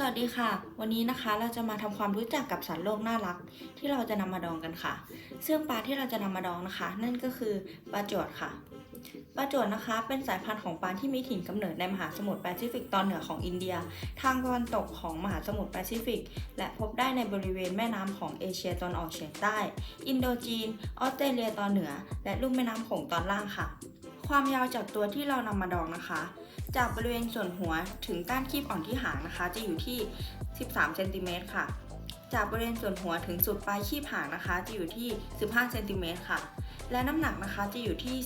สวัสดีค่ะ วันนี้นะคะเราจะมาทำความรู้จักกับสัตว์โลกน่ารัก ที่เราจะนำมาดองกันค่ะ ซึ่งปลาที่เราจะนำมาดองนะคะ นั่นก็คือปลาจวดค่ะปลาจวดนะคะ เป็นสายพันธุ์ของปลาที่มีถิ่นกำเนิดในมหาสมุทรแปซิฟิกตอนเหนือของอินเดีย ทางตะวันตกของมหาสมุทรแปซิฟิก และพบได้ในบริเวณแม่น้ำของเอเชียตะวันออกเฉียงใต้ อินโดจีน ออสเตรเลียตอนเหนือ และลุ่มแม่น้ำโขงตอนล่างค่ะ ความยาวจากตัวที่เรานำมาดองนะคะ จากบริเวณส่วนหัวถึงก้านคีบอ่อนที่หางนะคะ จะอยู่ที่ 13เซนติเมตรค่ะ จากบริเวณส่วนหัวถึงสุดปลายคีบหางนะคะ จะอยู่ที่ 15เซนติเมตรค่ะ และน้ำหนักนะคะจะอยู่ที่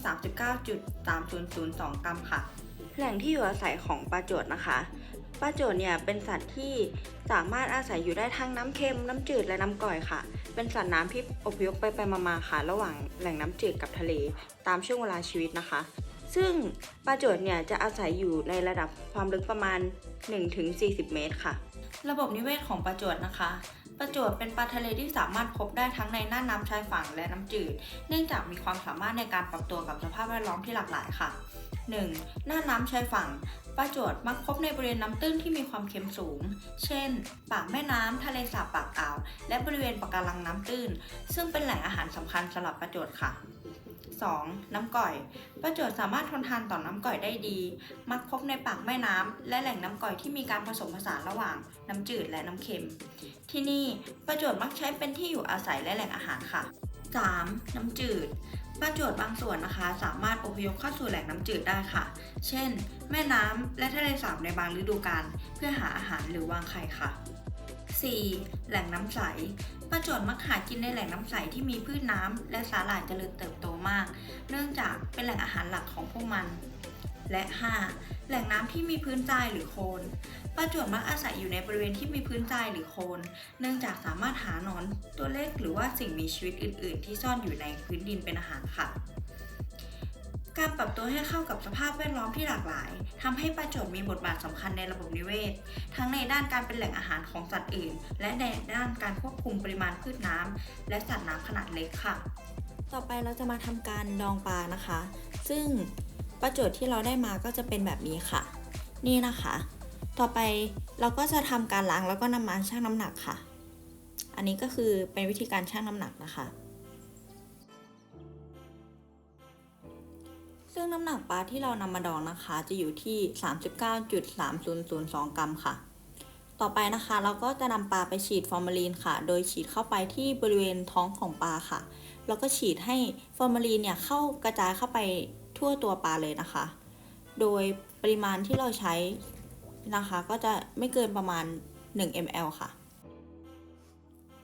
39.3002 กรัมค่ะ แหล่งที่อยู่อาศัยของปลาโจดนะคะปลาโจดเนี่ยเป็นสัตว์ที่สามารถอาศัยอยู่ได้ทั้งน้ำเค็ม น้ำจืดและน้ำก่อยค่ะ เป็นสัตว์น้ำที่อพยพไปไปมาๆค่ะ ระหว่างแหล่งน้ำจืดกับทะเล ตามช่วงเวลาชีวิตนะคะ ซึ่งปลาโจดเนี่ยจะอาศัยอยู่ในระดับความลึกประมาณ 1-40 เมตรค่ะ ระบบนิเวศของปลาโจดนะคะปลาโจดเป็นปลาทะเลที่สามารถพบได้ทั้งในน่านน้ำชายฝั่งและน้ำจืด เนื่องจากมีความสามารถในการปรับตัวกับสภาพแวดล้อมที่หลากหลายค่ะ 1. น่านน้ำชายฝั่งปลาโจดมักพบในบริเวณน้ำตื้นที่มีความเค็มสูง เช่น ปากแม่น้ำทะเลสาบปากอ่าว และบริเวณปะการังน้ำตื้น ซึ่งเป็นแหล่งอาหารสำคัญสำหรับปลาโจดค่ะ 2. น้ำก่อยปลาโจดสามารถทนทานต่อน้ำก่อยได้ดี มักพบในปากแม่น้ำและแหล่งน้ำก่อยที่มีการผสมผสานระหว่างน้ำจืดและน้ำเค็ม ที่นี่ปลาโจดมักใช้เป็นที่อยู่อาศัยและแหล่งอาหารค่ะ 3. น้ำจืดปลาโจดบางส่วนนะคะ สามารถอพยพเข้าสู่แหล่งน้ำจืดได้ค่ะ เช่น แม่น้ำและทะเลสาบในบางฤดูกาลเพื่อหาอาหารหรือวางไข่ค่ะ 4. แหล่งน้ำใส ปลาโจดมักหากินในแหล่งน้ำใสที่มีพืชน้ำและสาหร่ายเจริญเติบโตมาก เนื่องจากเป็นแหล่งอาหารหลักของพวกมัน และ 5. แหล่งน้ำที่มีพื้นทรายหรือโคลนปลาจวบมักอาศัยอยู่ในบริเวณที่มีพื้นทรายหรือโคลนเนื่องจากสามารถหาหนอนตัวเล็กหรือว่าสิ่งมีชีวิตอื่น ๆ ที่ซ่อนอยู่ในพื้นดินเป็นอาหารค่ะ การปรับตัวให้เข้ากับสภาพแวดล้อมที่หลากหลายทำให้ปลาโจดมีบทบาทสำคัญในระบบนิเวศ ทั้งในด้านการเป็นแหล่งอาหารของสัตว์อื่น และในด้านการควบคุมปริมาณพืชน้ำและสัตว์น้ำขนาดเล็กค่ะ ต่อไปเราจะมาทำการดองปลานะคะ ซึ่งปลาโจดที่เราได้มาก็จะเป็นแบบนี้ค่ะ นี่นะคะ ต่อไปเราก็จะทำการล้างแล้วก็นำมาชั่งน้ำหนักค่ะ อันนี้ก็คือเป็นวิธีการชั่งน้ำหนักนะคะ ซึ่งน้ำหนักปลาที่เรานำมาดองนะคะ จะอยู่ที่ 39.3002 กรัมค่ะ ต่อไปนะคะ เราก็จะนำปลาไปฉีดฟอร์มาลีนค่ะ โดยฉีดเข้าไปที่บริเวณท้องของปลาค่ะ แล้วก็ฉีดให้ฟอร์มาลีนเนี่ยเข้ากระจายเข้าไปทั่วตัวปลาเลยนะคะ โดยปริมาณที่เราใช้นะคะ ก็จะไม่เกินประมาณ 1 ml ค่ะ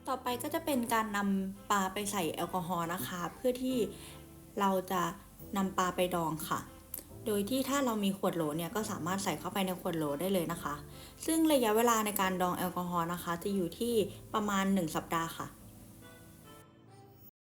ต่อไปก็จะเป็นการนำปลาไปใส่แอลกอฮอล์นะคะ เพื่อที่เราจะ นำปลาไปดองค่ะ โดยที่ถ้าเรามีขวดโหลเนี่ยก็สามารถใส่เข้าไปในขวดโหลได้เลยนะคะ ซึ่งระยะเวลาในการดองแอลกอฮอล์นะคะ จะอยู่ที่ประมาณ 1 สัปดาห์ค่ะ